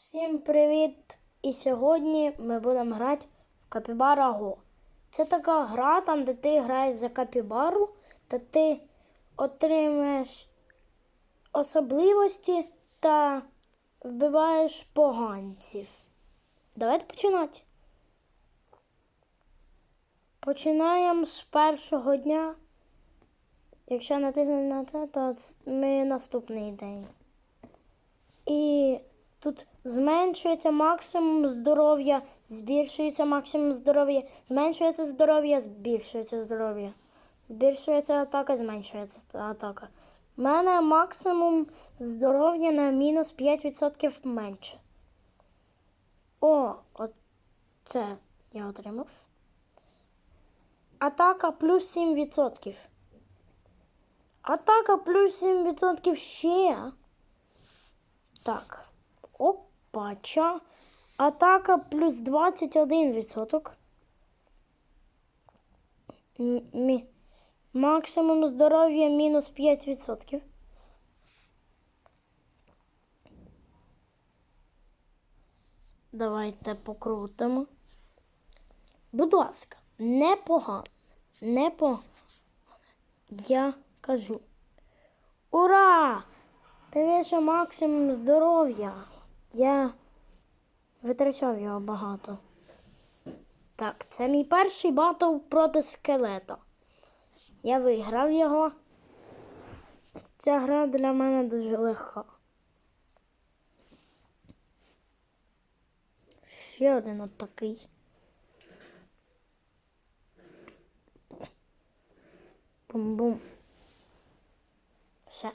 Всім привіт! І сьогодні ми будемо грати в Капібара Го. Це така гра, там, де ти граєш за капібару, та ти отримаєш особливості та вбиваєш поганців. Давайте починати. Починаємо з першого дня. Якщо натиснути на це, то ми наступний день. І тут зменшується максимум здоров'я, збільшується максимум здоров'я, зменшується здоров'я, збільшується здоров'я. Збільшується атака, зменшується атака. У мене максимум здоров'я на мінус 5% менше. О, оце я отримав. Атака плюс 7%. Атака плюс 7% ще. Так. Опача. Атака плюс 21%. Мі- Максимум здоров'я мінус 5%. Давайте покрутимо. Будь ласка, непогано. Непогано. Я кажу. Ура! Дивіться максимум здоров'я. Я витрачав його багато. Так, це мій перший батл проти скелета. Я виграв його. Ця гра для мене дуже легка. Ще один от такий. Бум-бум. Все.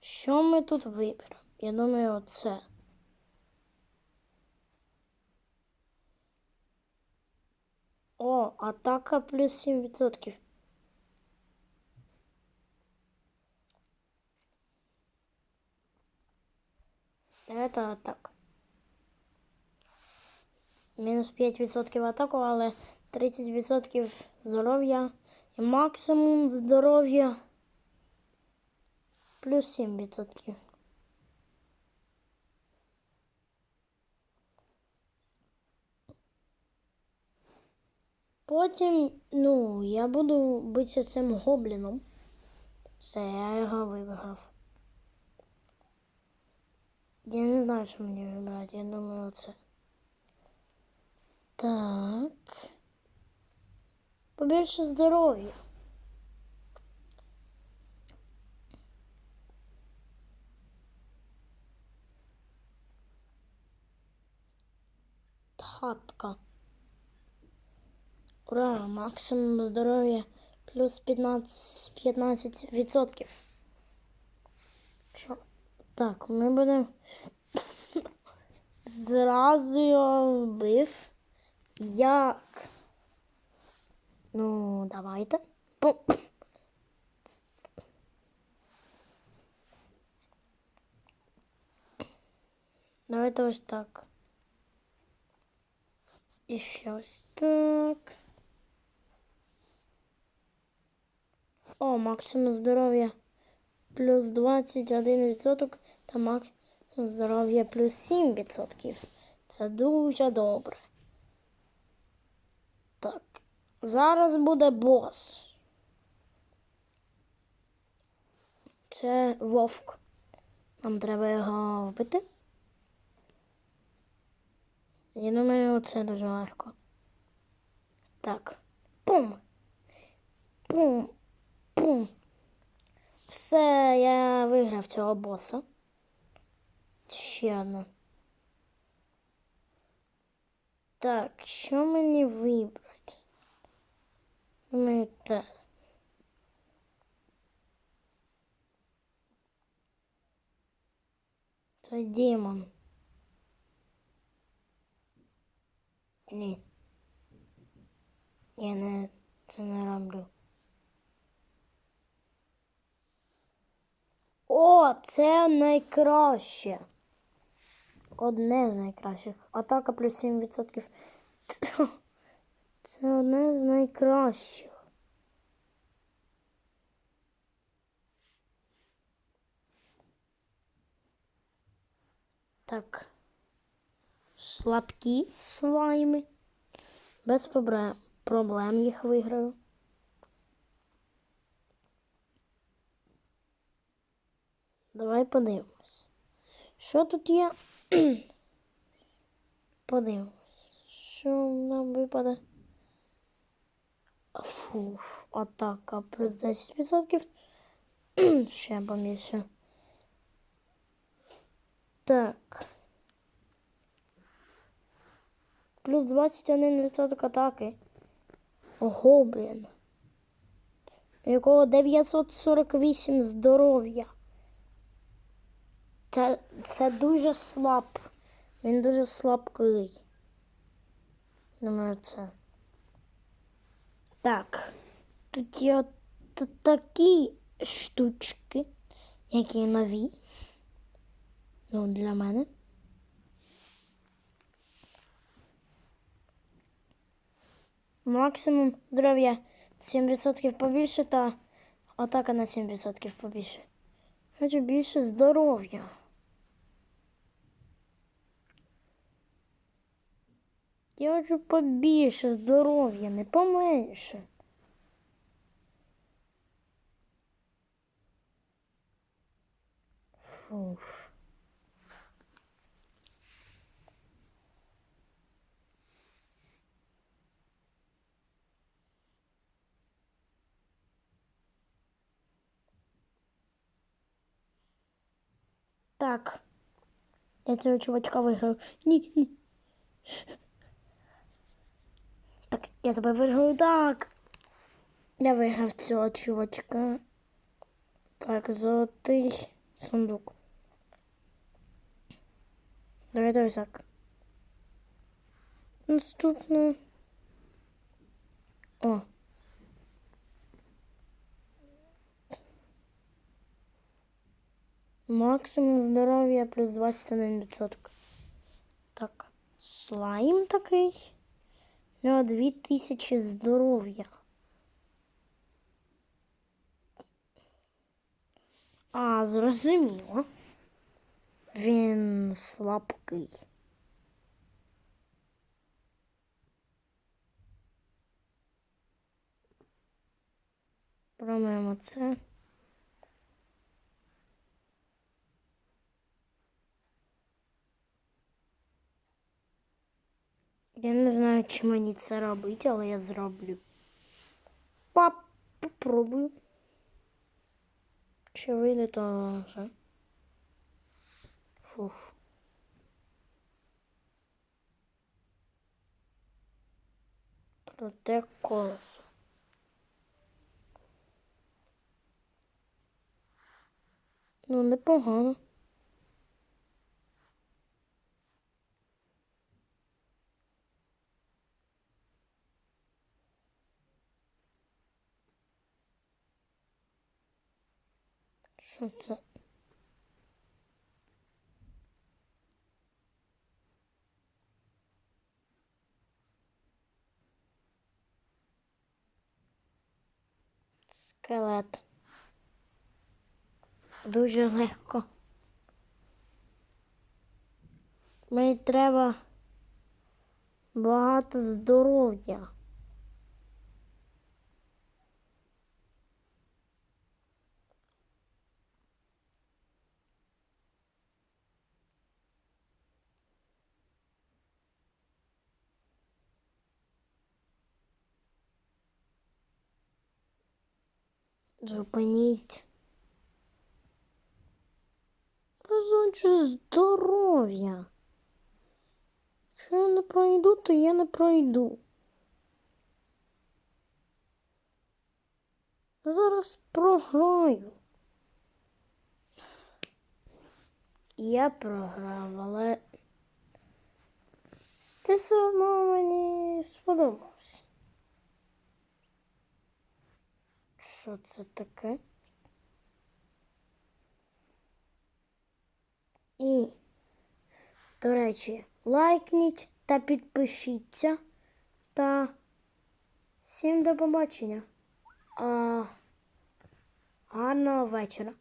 Що ми тут виберемо? Я думаю, оце. О, атака плюс 7%. Это атака. Мінус 5% атаку, але 30% здоров'я. І максимум здоров'я плюс 7%. Потім, ну, я буду битися цим гобліном. Все, я його виграв. Я не знаю, що мені вибрати, я думаю, оце. Так. Побільше здоров'я. Хатка. Ура, максимум здоров'я плюс 15, 15%. Що? Так, ми будемо. Зразу вбив. Як? Ну, давайте. Пум. Давайте ось так. І щось так. О, максимум здоров'я плюс 21% та максимум здоров'я плюс 7%. Це дуже добре. Так. Зараз буде бос. Це вовк. Нам треба його вбити. Я думаю, це дуже легко. Так. Пум. Пум. Пум. Все, я виграв цього боса. Ще одна. Так, що мені вибрати? Думаю, так. Це демон. Ні. Я не це не роблю. О, це найкраще. Одне з найкращих. Атака плюс 7%. Це одне з найкращих. Так. Слабкі слайми. Без проблем, їх виграю. Давай подивимось. Що тут є? подивимось. Що нам випаде? Фуф, атака плюс 10%. Ще поміше. Так. Плюс 21% атаки. Ого, блін. Якого 948 здоров'я. Це, це дуже слаб. Він дуже слабкий. Думаю, це. Так. Тут є от такі штучки, які нові. Ну, для мене. Максимум здоров'я 7% побільше та атака на 7% побільше. Хочу більше здоров'я. Я хочу побільше здоров'я, не поменше. Фуф. Так. Я цього чувачка виграю. Ні, ні. Так, я тебе виграю. Так. Я виграв цього чувачка. Так, золотий сундук. Давай ось так. Наступне. О. Максимум здоров'я плюс 21%. Так, слайм такий. У нього 2000 здоров'я. А, зрозуміло. Він слабкий. Промиємо це. Я не знаю, чи мені це робити, але я зроблю. Пап, попробую. Чи вийде, то вже. Фуф. Круте колесо. Ну, непогано. Що це? Скелет. Дуже легко. Мені треба багато здоров'я. Зупиніть. Позначу здоров'я. Якщо я не пройду, то я не пройду. Зараз програю. Я програв, але це все одно мені сподобалось. Що це таке? І, до речі, лайкніть та підпишіться. Та всім до побачення. А, гарного вечора.